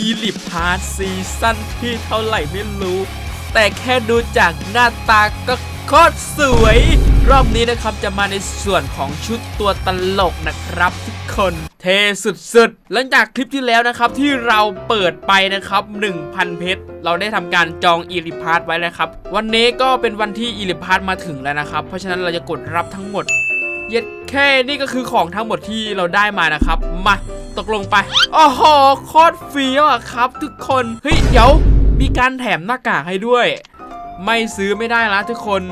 อีลิปพาร์ซีซั่นที่เท่าไหร่ไม่รู้ แต่แค่ดูจากหน้าตาก็โคตรสวย รอบนี้นะครับจะมาในส่วนของชุดตัวตลกนะครับทุกคนเทสุดๆ หลังจากคลิปที่แล้วนะครับที่เราเปิดไปนะครับ 1,000 เพชร เราได้ทำการจองอีลิพาร์ทไว้แล้วครับ วันนี้ก็เป็นวันที่อีลิพาร์ทมาถึงแล้วนะครับ เพราะฉะนั้นเราจะกดรับทั้งหมด เย็ดแค่นี่ก็คือของทั้งหมดที่เราได้มานะครับ มา ตกลงไปโอ้โหโคตรเฟี้ยวอะครับ ทุกคนเฮ้ยเดี๋ยวมีการแถมหน้ากากให้ด้วย ไม่ซื้อไม่ได้ละทุกคน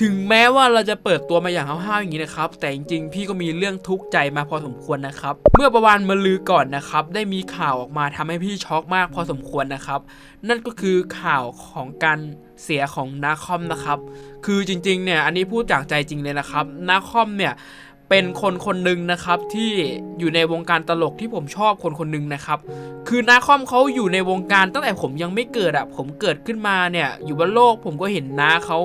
ถึงแม้ว่าเราจะเปิดตัวมาอย่างห้าวๆอย่างนี้นะครับ แต่จริงๆ พี่ก็มีเรื่องทุกข์ใจมาพอสมควรนะครับ เมื่อประมาณมาลือก่อนนะครับ ได้มีข่าวออกมาทำให้พี่ช็อกมากพอสมควรนะครับ นั่นก็คือข่าวของการเสียของนาคอมนะครับ คือจริงๆ เนี่ย อันนี้พูดจากใจจริงเลยนะครับ นาคอมเนี่ย เป็นคนคนหนึ่งนะครับที่อยู่ในวงการตลกที่ผมชอบคนคนหนึ่งนะครับ คือนาคอมเขาอยู่ในวงการตั้งแต่ผมยังไม่เกิดอะผมเกิดขึ้นมาเนี่ย อยู่บนโลกผมก็เห็นน้าเขา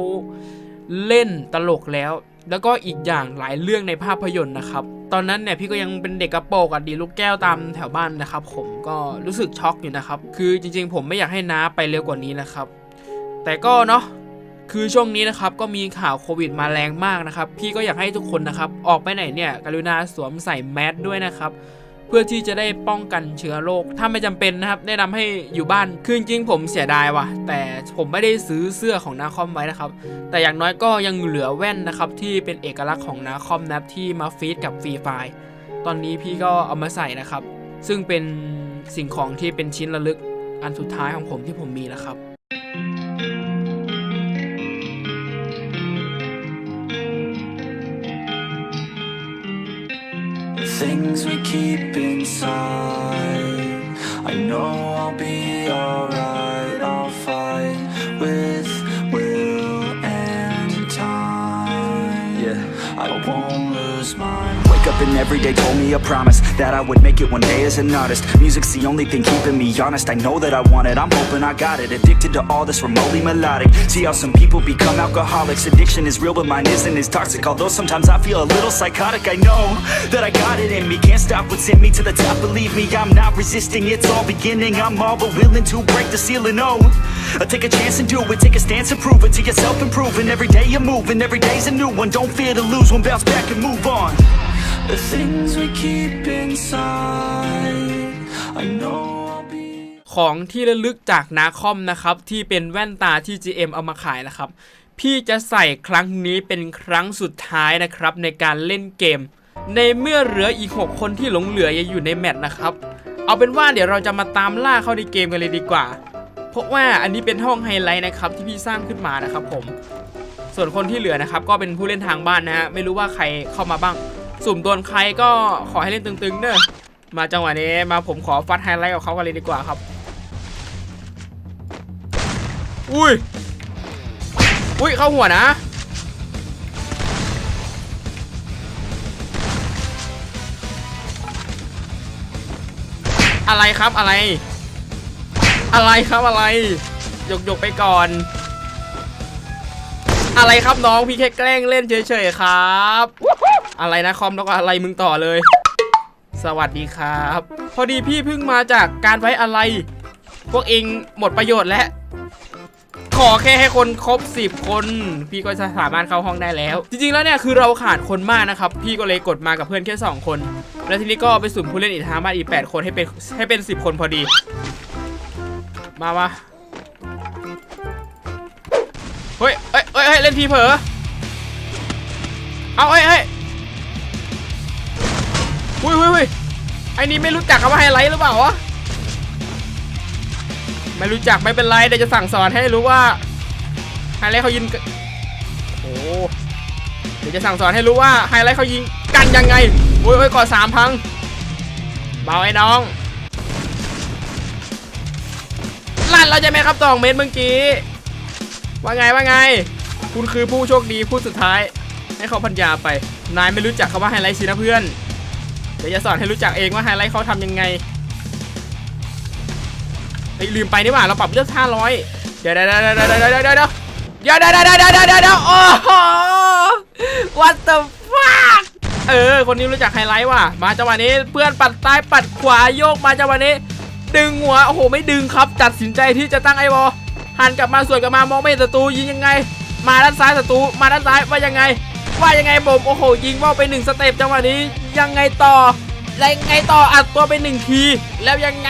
เล่นตลกแล้ว แล้วก็อีกอย่างหลายเรื่องในภาพยนตร์นะครับ ตอนนั้นเนี่ยพี่ก็ยังเป็นเด็กกระโปรงอะดีลูกแก้วตามแถวบ้านนะครับ ผมก็รู้สึกช็อกอยู่นะครับ คือจริงๆ ผมไม่อยากให้น้าไปเร็วกว่านี้นะครับ แต่ก็เนาะ คือช่วงนี้นะครับก็มีข่าวโควิดมาแรงมากนะครับ พี่ก็อยากให้ทุกคนนะครับ ออกไปไหนเนี่ยกรุณาสวมใส่แมสด้วยนะครับเพื่อที่จะได้ป้องกันเชื้อโรค ถ้าไม่จำเป็นนะครับ แนะนำให้อยู่บ้าน คือจริงผมเสียดายว่ะ แต่ผมไม่ได้ซื้อเสื้อของนาคอมไว้นะครับ แต่อย่างน้อยก็ยังเหลือแว่นนะครับ ที่เป็นเอกลักษณ์ของนาคอมนะครับที่มาฟีดกับฟรีไฟล์ตอนนี้พี่ก็เอามาใส่นะครับ ซึ่งเป็นสิ่งของที่เป็นชิ้นระลึกอันสุดท้ายของผมที่ผมมีนะครับ things we keep inside. I know I'll be alright. Wake up and every day told me a promise that I would make it one day as an artist. Music's the only thing keeping me honest. I know that I want it. I'm hoping I got it. Addicted to all this remotely melodic. See how some people become alcoholics. Addiction is real, but mine isn't as toxic. Although sometimes I feel a little psychotic. I know that I got it in me. Can't stop what's in me to the top. Believe me, I'm not resisting. It's all beginning. I'm all but willing to break the ceiling. Oh, I take a chance and do it. Take a stance and prove it to yourself. Improving every day you're moving. Every day's a new one. Don't fear to lose one. Bounce back and move on. The things we keep inside. I know ของที่ระลึกจากนาคอมนะครับ ที่เป็นแว่นตาที่ GM เอามาขายนะครับ พี่จะใส่ครั้งนี้เป็นครั้งสุดท้ายนะครับ ในการเล่นเกม ในเมื่อเหลืออีก 6 คนที่หลงเหลือยังอยู่ในแมตช์นะครับ เอาเป็นว่าเดี๋ยวเราจะมาตามล่าเข้าในเกมกันเลยดีกว่า เพราะว่าอันนี้เป็นห้องไฮไลท์นะครับที่พี่สร้างขึ้นมานะครับผม ส่วนคนที่เหลือนะครับก็เป็นผู้เล่นทางบ้านนะฮะไม่รู้ว่าใครเข้ามาบ้าง สุ่มโดนใครก็ขอให้เล่นตึงๆเนอะมาจังหวะนี้มาผมขอฟัดไฮไลท์กับเขากันเลยดีกว่าครับ อุ้ย อุ้ยเข้าหัวนะ อะไรครับอะไร อะไรครับอะไรหยกหยกไปก่อน อะไรครับน้องพี่แค่แกล้งเล่นเฉยๆครับ อะไรนะคอมแล้วก็อะไรมึงต่อเลย สวัสดีครับ พอดีพี่เพิ่งมาจากการไว้อะไร พวกเองหมดประโยชน์แล้วขอแค่ให้คนครบ 10 คน พี่ก็จะสามารถเข้าห้องได้แล้ว จริงๆแล้วเนี่ยคือเราขาดคนมากนะครับ พี่ก็เลยกดมากับเพื่อนแค่ 2 คน แล้วทีนี้ก็ไปสุ่มผู้เล่นอีกทางบ้าอีก 8 คนให้เป็นให้เป็น 10 คนพอดี มามาเฮ้ยเฮ้ยเฮ้ยเฮ้ยเล่นทีเผลอเอาเฮ้ยเฮ้ย้ยไอ้นี่ไม่รู้จักคำว่าไฮไลท์หรือเปล่าวะไม่รู้จักไม่เป็นไรเดี๋ยวจะสั่งสอนให้รู้ว่าไฮไลท์เขายิงโอ้เดี๋ยวจะสั่งสอนให้รู้ว่าไฮไลท์เขายิงกันยังไงโอ้ยโอ้ยก่อสามพังเบาไอ้น้องลั่นเราจะไหมครับสองเมตรเมื่อกี้ว่าไงว่าไง คุณคือผู้โชคดีผู้สุดท้าย ให้เขาพัญญาไป นายไม่รู้จักคำว่าไฮไลท์สินะเพื่อน เดี๋ยวจะสอนให้รู้จักเองว่าไฮไลท์เขาทำยังไงเฮ้ลืมไปนี่หว่าเราปรับเลือก500เดี๋ยวเดี๋ยวเดี๋ยวเดี๋ยวเดี๋ยวเดี๋ยวเดี๋ยวเดี๋ยวเดี๋ยวเดี๋ยวเดี๋ยวเดี๋ยวเดี๋ยวโอ้โห what the fuck เออคนนี้รู้จักไฮไลท์ว่ะมาจังหวะนี้เพื่อนปัดซ้ายปัดขวาโยกมาจังหวะนี้ ดึงหัวโอ้โหไม่ดึงครับตัดสินใจที่จะตั้งไอ้บอหันกลับมาสวนกลับมามองไม่เห็นศัตรูยิงยังไง มาด้านซ้ายศัตรูมาด้านซ้ายว่ายังไง ว่ายังไงผมโอ้โหยิงว่าไปหนึ่งสเต็ปจังหวะนี้ ยังไงต่อ แล้วยังไงต่ออัดตัวไปหนึ่งที แล้วยังไง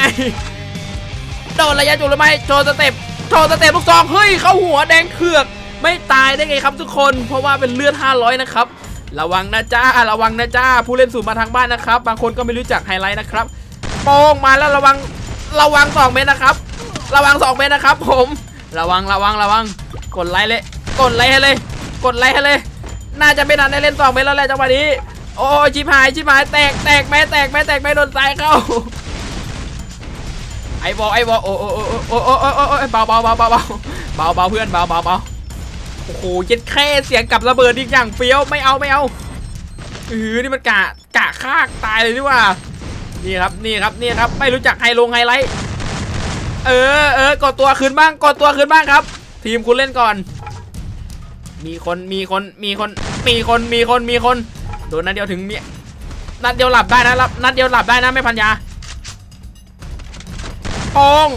โดนระยะจุดหรือไม่โชว์สเต็ปโชว์สเต็ปลูกซองเฮ้ยเข้าหัวแดงเขือก ไม่ตายได้ไงครับทุกคน เพราะว่าเป็นเลือด 500 นะครับ ระวังนะจ้าระวังนะจ้าผู้เล่นสูงมาทางบ้านนะครับ บางคนก็ไม่รู้จักไฮไลท์นะครับโป้งมาแล้วระวังระวัง2เมตรนะครับ ระวัง2เมตรนะครับ ผม ระวังระวังระวัง กดไลค์เลย กดไลค์ให้เลย กดไลค์ให้เลย น่าจะไม่ทันได้เล่น2เมตรแล้วแหละจังหวะนี้ โอ้ชิบหายชิบหายแตกแตกแม่แตกแม่แตกแม่โดนสายเข้าไอ้บอไอ้บอโอ้โอ้โอ้โโอ้โโอ้เบาเบาเบาเบาเบาเบาเบาเพื่อนเบาเบาเบาโอ้โหเจ็ดแค่เสียงกับระเบิดอีกอย่างเฟี้ยวไม่เอาไม่เอาเออนี่มันกะกะฆ่าตายเลยดีกว่านี่ครับนี่ครับนี่ครับไม่รู้จักไฮลงไฮไลท์เออเออกดตัวขึ้นบ้างกดตัวขึ้นบ้างครับ ทีมคุณเล่นก่อน มีคนมีคนมีคนมีคนมีคนมีคน โดนนัดเดียวถึงมีนัดเดียวหลับได้นะรับนัดเดียวหลับได้นะไม่พันยาปอง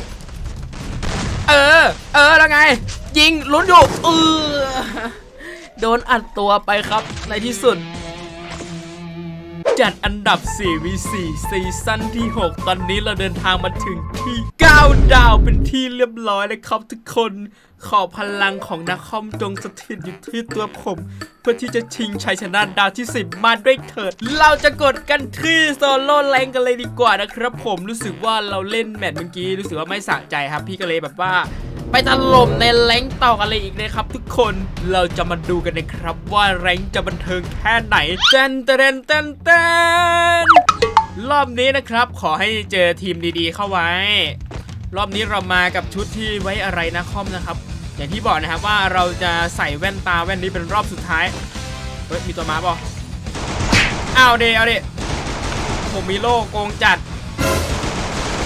เออ เออ แล้วไง ยิงลุ้นอยู่เออโดนอัดตัวไปครับในที่สุด จัดอันดับ 4v4 ซีซั่นที่ 6 ตอนนี้เราเดินทางมาถึงที่ 9 ดาวเป็นที่เรียบร้อยเลยครับทุกคน ขอพลังของนักคอมจงสถิตอยู่ที่ตัวผม เพื่อที่จะชิงชัยชนะดาวที่ 10 มาด้วยเถิด เราจะกดกันที่โซโล่แรงกันเลยดีกว่านะครับ ผมรู้สึกว่าเราเล่นแมตช์เมื่อกี้รู้สึกว่าไม่สะใจครับ พี่ก็เลยแบบว่า ไปถล่มในแรงต่อกันเลยอีกนะครับ ทุกคนเราจะมาดูกันนะครับ ว่าแรงจะบันเทิงแค่ไหนเต้นเต้นเต้นเต้นรอบนี้นะครับ ขอให้เจอทีมดีๆ เข้าไว้ รอบนี้เรามากับชุดที่ไว้อะไรนะคอมนะครับ อย่างที่บอกนะครับว่าเราจะใส่แว่นตาแว่นนี้เป็นรอบสุดท้ายเฮ้ยมีตัวม้าป่ะเอาเดเอาเดผมมีโล่โกงจัด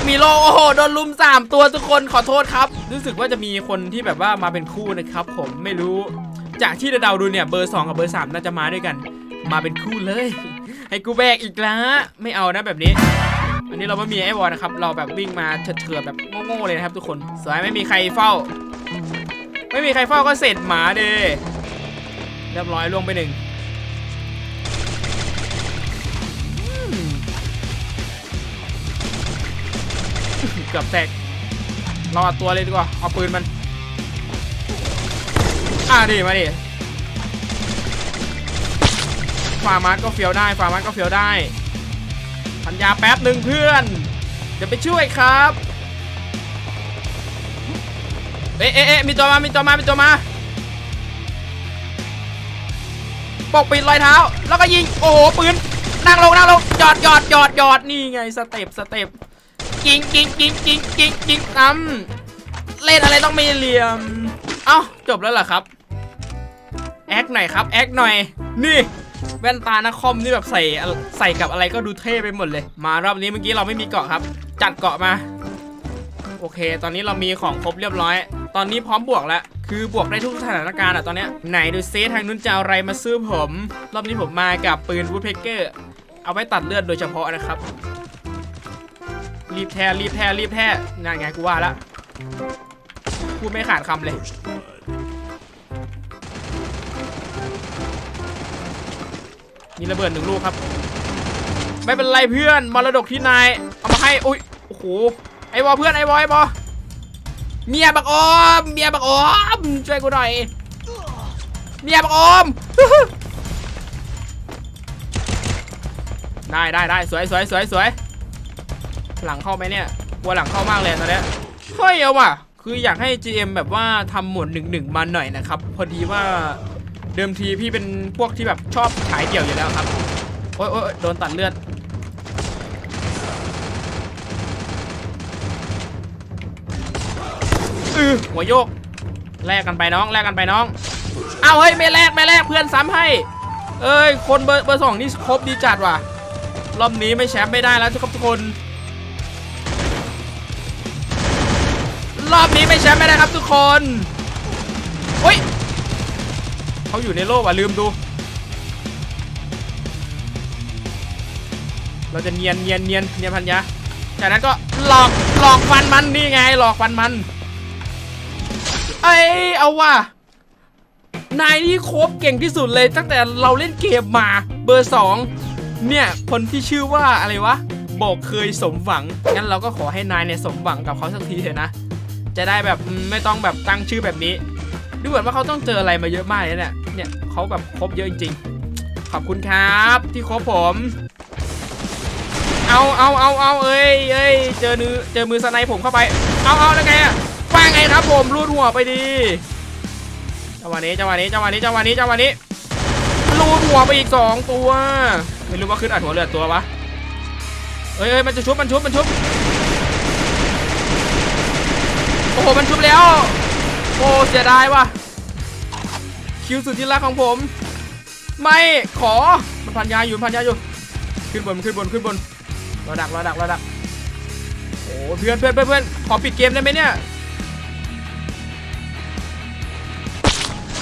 มีโลโอ้โหโดนลุมสามตัวทุกคนขอโทษครับ รู้สึกว่าจะมีคนที่แบบว่ามาเป็นคู่นะครับ ผมไม่รู้ จากที่เดาดูเนี่ยเบอร์ 2 กับเบอร์ 3 น่าจะมาด้วยกัน มาเป็นคู่เลย ให้กูแบกอีกแล้วไม่เอานะแบบนี้อันนี้เราไม่มีไอ้วอลนะครับ เราแบบวิ่งมาเถื่อแบบโง่ๆเลยนะครับทุกคนสวยไม่มีใครเฝ้า ไม่มีใครเฝ้าก็เสร็จหมาเด้เรียบร้อยลงไปหนึ่ง เกือบแตกเราเอาตัวเลยดีกว่า เอาปืนมัน อ่าดิมาดิฟาร์มัสก็เฟียวได้ฟาร์มัสก็เฟียวได้ พันยาแป๊บหนึ่งเพื่อน เดี๋ยวไปช่วยครับเอ๊ะเอ๊ะเอ๊ะมีตัวมา มีตัวมา มีตัวมา ปกปิดรอยเท้า แล้วก็ยิง โอ้โห ปืน นั่งลง นั่งลง หยอดหยอดหยอดหยอดนี่ไง สเต็ป สเต็ป ยิงยิงยิงยิงยิงยิงน้ำเล่นอะไรต้องมีเหลี่ยม เอ้าจบแล้วเหรอครับ แอคหน่อยครับ แอคหน่อย นี่ แว่นตานะคอมนี่แบบใส่ใส่กับอะไรก็ดูเท่ไปหมดเลย มารอบนี้เมื่อกี้เราไม่มีเกาะครับ จัดเกาะมา โอเค ตอนนี้เรามีของครบเรียบร้อย ตอนนี้พร้อมบวกแล้วคือบวกได้ทุกสถานการณ์อะตอนเนี้ยไหนดูเซทางนู้นจะอาอะไรมาซื้อผม รอบนี้ผมมากับปืนวูดเพกเกอร์ เอาไว้ตัดเลือดโดยเฉพาะนะครับ รีบแท้รีบแท้รีบแท้งานไงกูว่าละพูดไม่ขาดคำเลยมีระเบิดหนึ่งลูกครับ ไม่เป็นไรเพื่อนมรดกที่นายเอามาให้อุ้ยโอ้โหไอ้บอเพื่อนไอ้บอไอ้บอเมียบักออมเมียบักออมช่วยกูหน่อยเมียบักออมได้ได้ได้สวยสวยสวยสวย หลังเข้าไหมเนี่ยกลัวหลังเข้ามากเลยตอนเนี้ยเฮ้ยเอาว่ะ คืออยากให้ GM แบบว่าทำหมวดหนึ่งหนึ่งมาหน่อยนะครับ พอดีว่าเดิมทีพี่เป็นพวกที่แบบชอบขายเดี่ยวอยู่แล้วครับ โอ๊ยโอ๊ยโอ๊ยโดนตัดเลือด อือหัวโยก แลกกันไปน้อง แลกกันไปน้อง เอาเฮ้ย ไม่แลก ไม่แลก เพื่อนซ้ำให้ เอ้ย คนเบอร์เบอร์สองนี่ครบดีจัดว่ะ รอบนี้ไม่แชมป์ไม่ได้แล้วทุกคน รอบนี้ไม่แชมป์ไม่ได้ครับทุกคนโอ้ยเขาอยู่ในโลกว่ะลืมดู เราจะเนียนเนียนเนียนเนียนพันยาจากนั้นก็หลอกหลอกฟันมันนี่ไง หลอกฟันมันเอ้ยเอาว่ะนายนี่โคบเก่งที่สุดเลย ตั้งแต่เราเล่นเกมมาเบอร์สองเนี่ยคนที่ชื่อว่าอะไรวะ บอกเคยสมหวัง งั้นเราก็ขอให้นายเนี่ยสมหวังกับเขาสักทีเถอะนะ จะได้แบบไม่ต้องแบบตั้งชื่อแบบนี้ ดูเหมือนว่าเขาต้องเจออะไรมาเยอะมากเลยเนี่ยเนี่ยเขาแบบครบเยอะจริงๆขอบคุณครับที่ครบผม เอาเอาเอาเอาเอ้ยเอ้ยเจอมือเจอมือสไนผมเข้าไป เอาเอาแล้วไงอะว่าไงครับผมรูดหัวไปดีจังหวะนี้จังหวะนี้จังหวะนี้จังหวะนี้จังหวะนี้ลูดหัวไปอีกสองตัว ไม่รู้ว่าขึ้นอัดหัวเรือตัววะเอ้ยเอ้ยมันจะชุบมันชุบมันชุบ โอ้โห มันชุบแล้ว โอ้เสียดายว่ะ คิวสุดที่รักของผม ไม่ขอ มันพันยาอยู่พันยาอยู่ ขึ้นบนขึ้นบนขึ้นบนรอดักรอดักรอดัก โอ้เพื่อนเพื่อนเพื่อนเพื่อนขอปิดเกมได้ไหมเนี่ย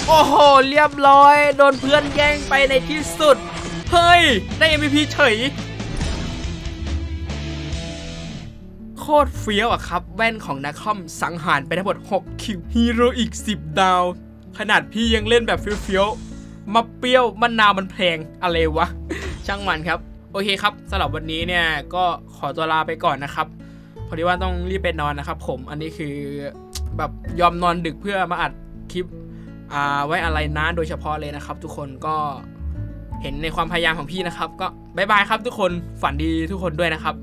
โอ้โห เรียบร้อย โดนเพื่อนแย่งไปในที่สุด เฮ้ย ได้ MVP เฉย โคตรเฟี้ยวอะครับ แว่นของนักคอมสังหารไปทั้งหมด 6 คิวฮีโร่อีก 10 ดาว ขนาดพี่ยังเล่นแบบเฟี้ยวๆมาเปรี้ยวมะนนาวมันแพงอะไรวะ ช่างมันครับ โอเคครับสำหรับวันนี้เนี่ยก็ขอตัวลาไปก่อนนะครับพอดีว่าต้องรีบไปนอนนะครับผมอันนี้คือแบบยอมนอนดึกเพื่อมาอัดคลิปอ่าไว้อะไรนะโดยเฉพาะเลยนะครับ ทุกคนก็เห็นในความพยายามของพี่นะครับ ก็บายบายครับทุกคนฝันดีทุกคนด้วยนะครับ